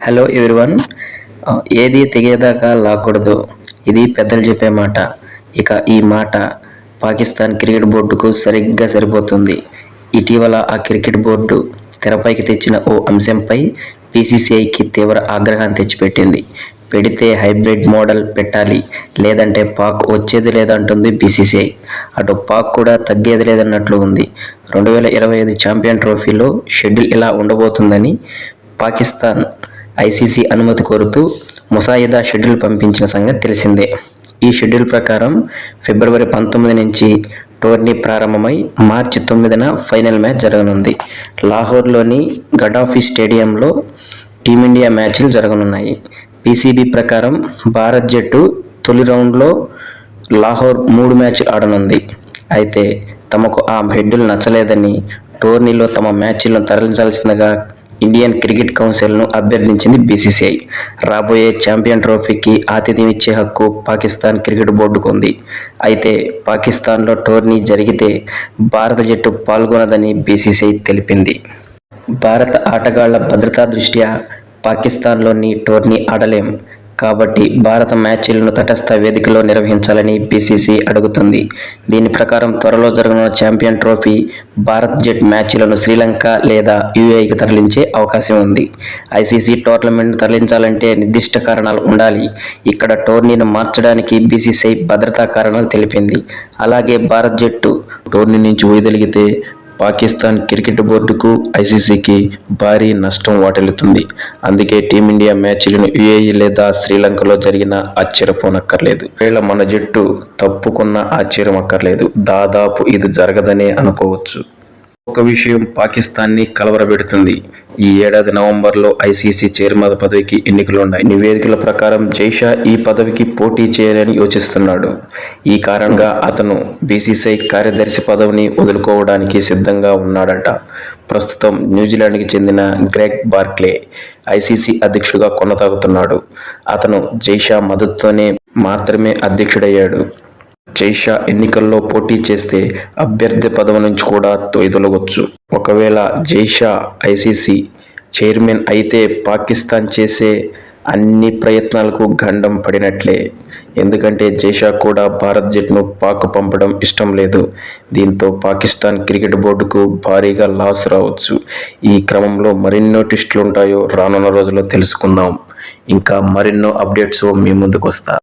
Hello everyone ఏది తెగేదాకా లాక్కూడదు. ఇది పెద్దలు చెప్పే మాట. ఇక ఈ మాట పాకిస్తాన్ క్రికెట్ బోర్డుకు సరిగ్గా సరిపోతుంది. ఇటీవల ఆ క్రికెట్ బోర్డు తెరపైకి తెచ్చిన ఓ అంశంపై బీసీసీఐకి తీవ్ర ఆగ్రహాన్ని తెచ్చిపెట్టింది. పెడితే హైబ్రిడ్ మోడల్ పెట్టాలి. లేదంటే పాక్ వచ్చేది లేదంటుంది బీసీసీఐ అటు పాక్ కూడా తగ్గేది లేదన్నట్లు ఉంది. రెండు వేల ఇరవై ఐదు ఛాంపియన్ ట్రోఫీలో షెడ్యూల్ ఇలా ఉండబోతుందని పాకిస్తాన్ ఐసీసీ అనుమతి కోరుతూ ముసాయిదా షెడ్యూల్ పంపించిన సంగతి తెలిసిందే. ఈ షెడ్యూల్ ప్రకారం ఫిబ్రవరి పంతొమ్మిది నుంచి టోర్నీ ప్రారంభమై మార్చి తొమ్మిదిన ఫైనల్ మ్యాచ్ జరగనుంది. లాహోర్లోని గడాఫీ స్టేడియంలో టీమిండియా మ్యాచ్లు జరగనున్నాయి. పీసీబీ ప్రకారం భారత్ జట్టు తొలి రౌండ్లో లాహోర్ మూడు మ్యాచ్లు ఆడనుంది. అయితే తమకు ఆ షెడ్యూల్ నచ్చలేదని టోర్నీలో తమ మ్యాచ్లను తరలించాల్సిందిగా ఇండియన్ క్రికెట్ కౌన్సిల్ను అభ్యర్థించింది బీసీసీఐ. రాబోయే ఛాంపియన్ ట్రోఫీకి ఆతిథ్యం ఇచ్చే హక్కు పాకిస్తాన్ క్రికెట్ బోర్డుకు ఉంది. అయితే పాకిస్తాన్లో టోర్నీ జరిగితే భారత జట్టు పాల్గొనదని బీసీసీఐ తెలిపింది. భారత ఆటగాళ్ళ భద్రతా దృష్ట్యా పాకిస్తాన్లోని టోర్నీ ఆడలేం. కాబట్టి భారత మ్యాచ్లను తటస్థ వేదికలో నిర్వహించాలని బీసీసీ అడుగుతుంది. దీని ప్రకారం త్వరలో జరగనున్న ఛాంపియన్ ట్రోఫీ భారత్ జెట్ మ్యాచ్లను శ్రీలంక లేదా యూఏఈకి తరలించే అవకాశం ఉంది. ఐసీసీ టోర్నమెంట్ తరలించాలంటే నిర్దిష్ట కారణాలు ఉండాలి. ఇక్కడ టోర్నీని మార్చడానికి బీసీసీఐ భద్రతా కారణాలు తెలిపింది. అలాగే భారత్ జట్టు టోర్నీ నుంచి వైదొలిగితే పాకిస్తాన్ క్రికెట్ బోర్డుకు ఐసీసీకి భారీ నష్టం వాటిల్లుతుంది. అందుకే టీమిండియా మ్యాచ్లను యుఏఈ లేదా శ్రీలంకలో జరిగినా ఆశ్చర్యపోనక్కర్లేదు. వేళ మన జట్టు తప్పుకున్న ఆశ్చర్యం అక్కర్లేదు దాదాపు ఇది జరగదనే అనుకోవచ్చు. ఒక విషయం పాకిస్తాన్ని కలవరబెడుతుంది. ఈ ఏడాది నవంబర్లో ఐసీసీ చైర్మన్ పదవికి ఎన్నికలున్నాయి నివేదికల ప్రకారం జైషా ఈ పదవికి పోటీ చేయాలని యోచిస్తున్నాడు. ఈ కారణంగా అతను బీసీసీఐ కార్యదర్శి పదవిని వదులుకోవడానికి సిద్ధంగా ఉన్నాడట. ప్రస్తుతం న్యూజిలాండ్కి చెందిన గ్రెగ్ బార్క్లే ఐసీసీ అధ్యక్షుడిగా కొనసాగుతున్నాడు. అతను జైషా మద్దతుతోనే మాత్రమే అధ్యక్షుడయ్యాడు. జైషా ఎన్నికల్లో పోటీ చేస్తే అభ్యర్థి పదవి నుంచి కూడా తొలగొచ్చు ఒకవేళ జైషా ఐసీసీ చైర్మన్ అయితే పాకిస్తాన్ చేసే అన్ని ప్రయత్నాలకు గండం పడినట్లే. ఎందుకంటే జైషా కూడా భారత్ జట్టును పాక్ పంపడం ఇష్టం లేదు. దీంతో పాకిస్తాన్ క్రికెట్ బోర్డుకు భారీగా లాస్ రావచ్చు. ఈ క్రమంలో మరెన్నో టెస్టులు ఉంటాయో రానున్న రోజుల్లో తెలుసుకుందాం. ఇంకా మరెన్నో అప్డేట్స్ మీ ముందుకు వస్తా